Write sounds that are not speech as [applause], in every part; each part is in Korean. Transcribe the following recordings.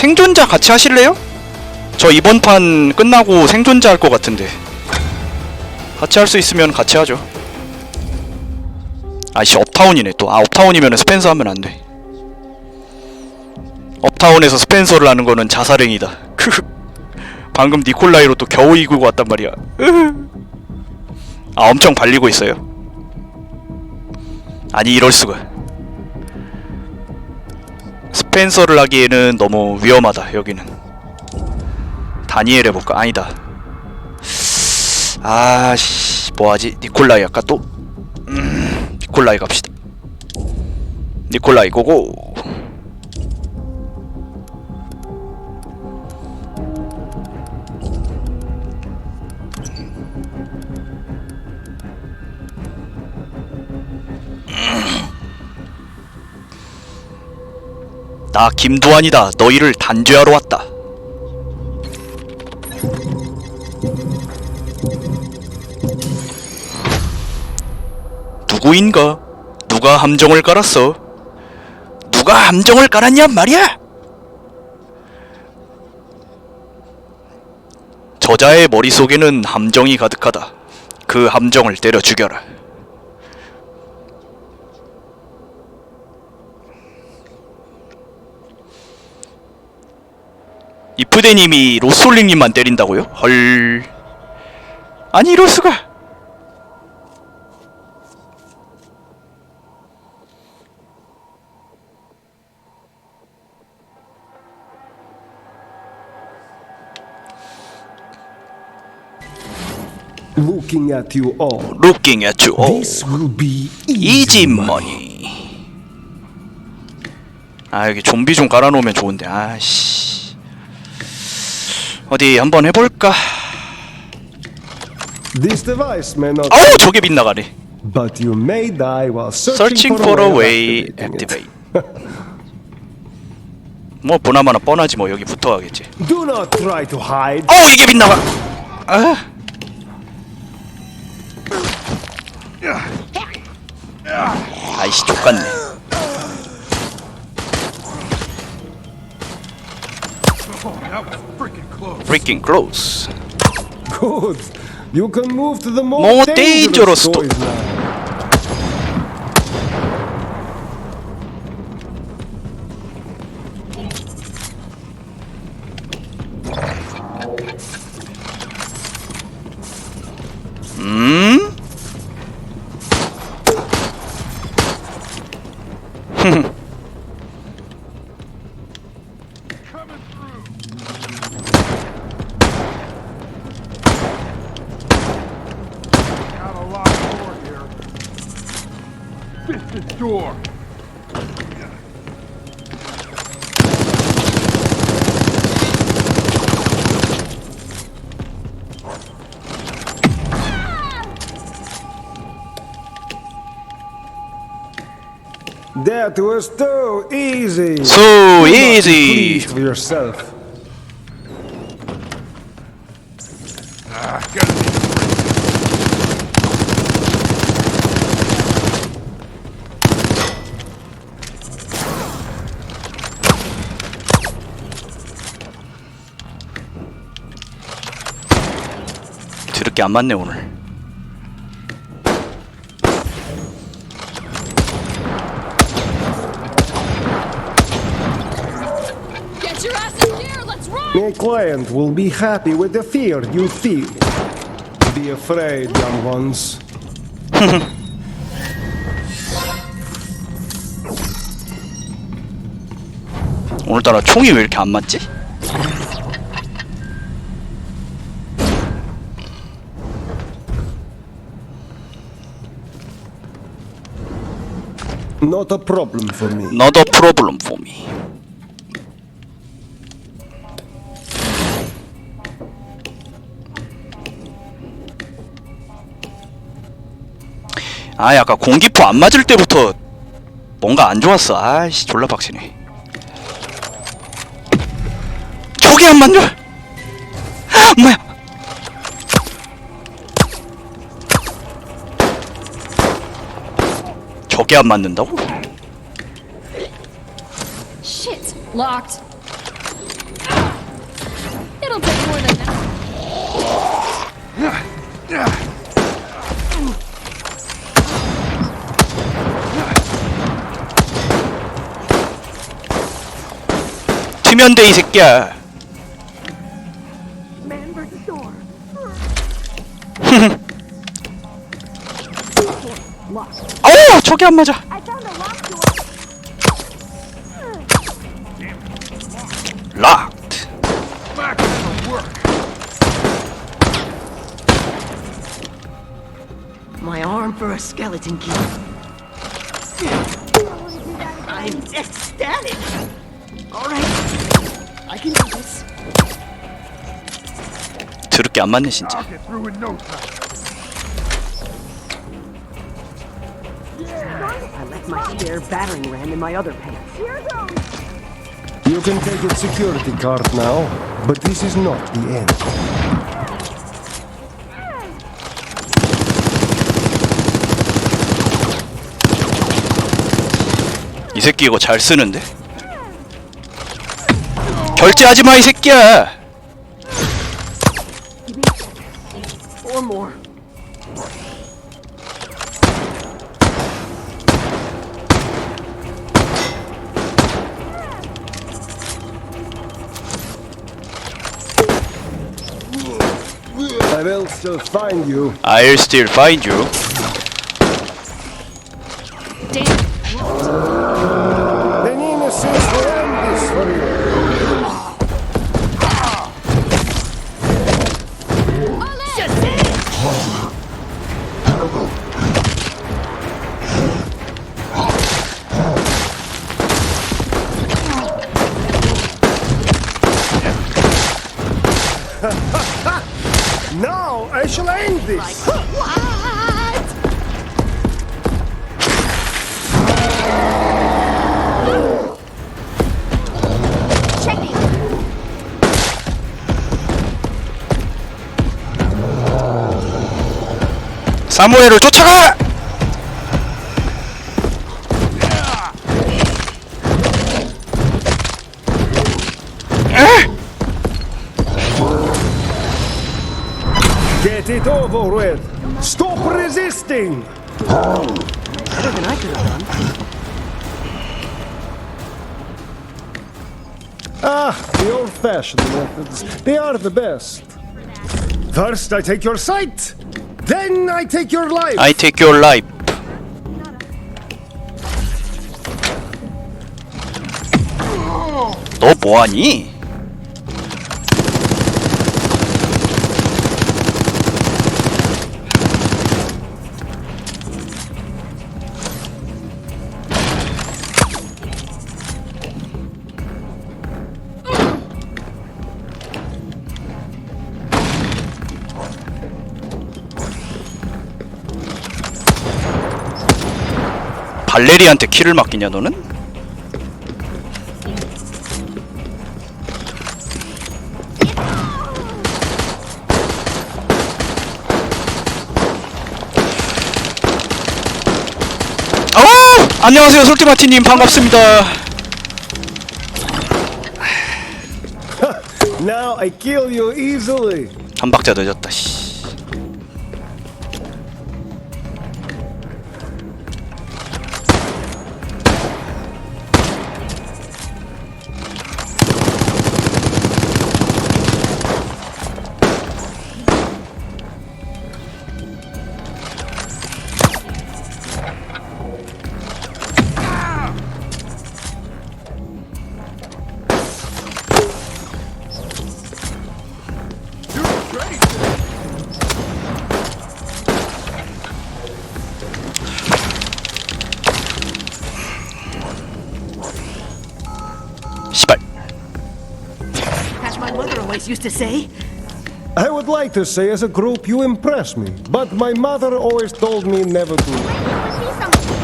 생존자 같이 하실래요? 저 이번 판 끝나고 생존자 할 것 같은데. 같이 할 수 있으면 같이 하죠. 아이씨 업타운이네 또. 아 업타운이면 스펜서 하면 안돼. 업타운에서 스펜서를 하는 거는 자살행위다. 크흐 [laughs] 방금 니콜라이로 또 겨우 이기고 왔단 말이야. [laughs] 아 엄청 발리고 있어요. 아니 이럴 수가 스펜서를 하기에는 너무 위험하다 여기는 다니엘 해볼까? 아니다 아씨 뭐하지? 니콜라이 할까 또? 음, 니콜라이 갑시다 니콜라이 고고 나 김두한이다. 너희를 단죄하러 왔다. 누구인가? 누가 함정을 깔았어? 누가 함정을 깔았냔 말이야? 저자의 머릿속에는 함정이 가득하다. 그 함정을 때려 죽여라. 이프데님이 로솔링님만 때린다고요? 헐. 아니 이럴 수가. Looking at you all, Looking at you all. this will be easy money. 아 여기 좀비 좀 깔아놓으면 좋은데 아씨. 어디 한번 해볼까? This device may not, 어우 저게 빗나가네. but you may die while searching, Searching for a of way activating activate. 뭐 보나마나 뻔하지 뭐 여기 붙어가겠지. it. Do not try to hide. 어 이게 빗나가. 아. 아이씨 족같네. Freaking close. Good. You can move to the more, More dangerous dangerous to- toys now. Door. That was too easy. So Do easy. pleased with yourself. Ah, 드럽게 안 맞네 오늘. Get your ass in gear, let's run! A client will be happy with the fear you feel. Be afraid, young ones. 오늘따라 총이 왜 이렇게 안 맞지? Not a problem for me. Not a problem for me. 아, 약간 공기포 안 맞을 때부터 뭔가 안 좋았어. 아이씨, 졸라 빡치네. 저게 안 맞냐? 뭐야? 저게 안 맞는다고? Shit, locked. It'll take more than that. 튀면 돼 이 새끼야 저기 안 맞아 I found a locked door. 락드 Back to work. My arm for a skeleton key. I'm ecstatic. All right, I can do this. 드럽게 안 맞네 진짜 I left my spare battering ram in my other pants. Here goes. You can take your security card now, but this is not the end. 이 새끼 이거 잘 쓰는데 결제하지 마 이 새끼야 Four more. Will still find you. I'll still find you Damn. The innocents will end this for you. Now I shall end this. Checking. 사무엘을 쫓아가 it over with. Stop resisting. Better than I could have done. Ah, the old-fashioned methods. They are the best. First I take your sight, then I take your life. I take your life 너 뭐하니? 발레리한테 키를 맡기냐 너는? 어! 안녕하세요 솔티마티님 반갑습니다 [laughs] Now I kill you easily. 한 박자 늦었다 씨. always used to say, I would like to say as a group you impress me, but my mother always told me never to. See something.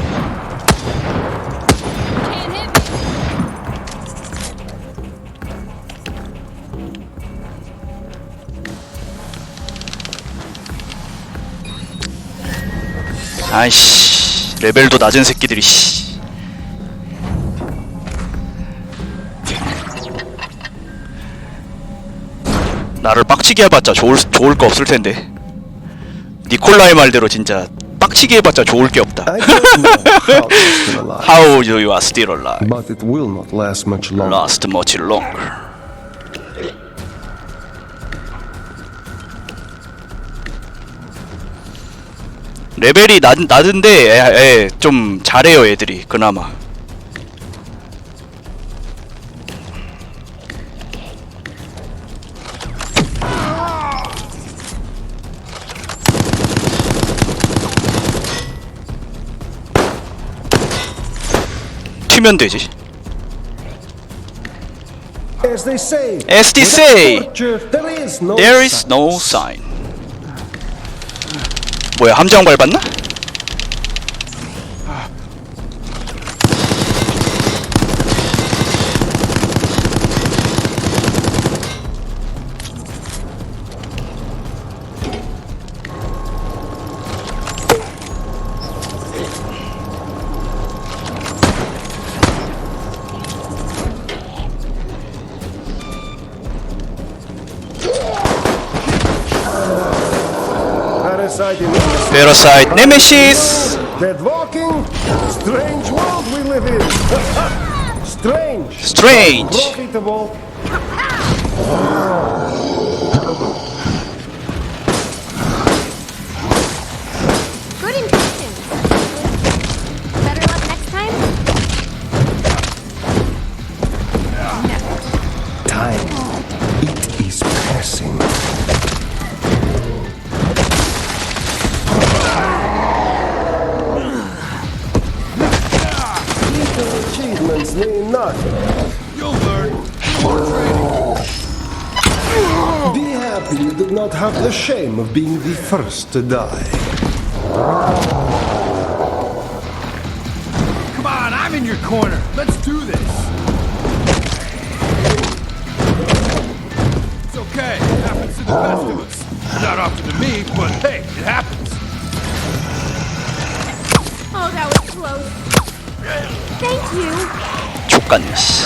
Can't hit me. 아이씨 레벨도 낮은 새끼들이 씨. 빡치게 해봤자 좋을 좋을 거 없을 텐데. 니콜라의 말대로 진짜 빡치게 해봤자 좋을 게 없다. How do you are still alive? but it will not last much longer. Last much longer. 레벨이 낮, 낮은데 에, 에, 좀 잘해요 애들이 그나마 튀면 되지 As they say, As they say, there is no There is no sign. 뭐야 함정 밟았나? Parasite Nemesis. Dead walking, strange world we live in. [laughs] strange, Strange. profitable. Achievements mean nothing. You'll learn. More training. Be happy you did not have the shame of being the first to die. Come on, I'm in your corner. Let's do this. It's okay. It happens to the best of us. Not often to me, but hey, it happens. Oh, that was close. Thank you. 족같네 씨.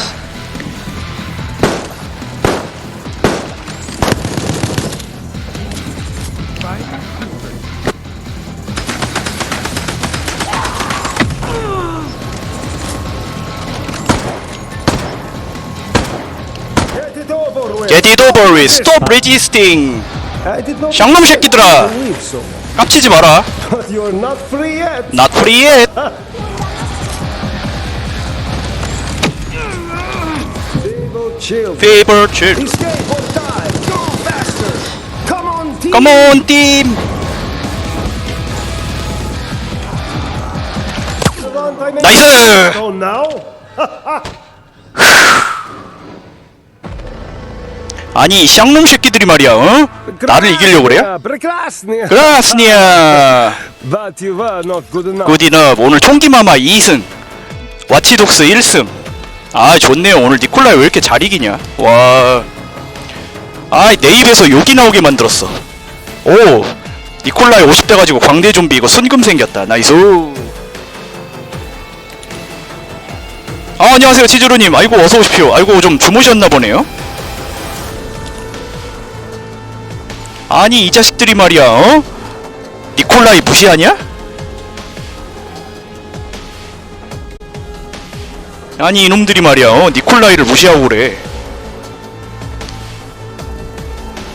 Get it over with. Get it over with. Stop resisting. I did not 쌍놈 새끼들아. 깝치지 마라. but you're not free yet. Favor children. Come on, team! 나이스! [laughs] 아니 샹놈 새끼들이 말이야 어? 나를 이기려고 그래요? 그라스니아 굿이너 오늘 총기마마 2승. 와치독스 1승. 아 좋네요. 오늘 니콜라이 왜 이렇게 잘 이기냐? 와아내 입에서 욕이 나오게 만들었어. 오 니콜라이 50대 가지고 광대 좀비 이거 순금 생겼다. 나이스. 아 안녕하세요 치즈루님. 아이고 어서 오십시오. 아이고 좀 주무셨나 보네요. 아니 이 자식들이 말이야 어? 니콜라이 무시하냐? 아니 이놈들이 말이야 어? 니콜라이를 무시하고 그래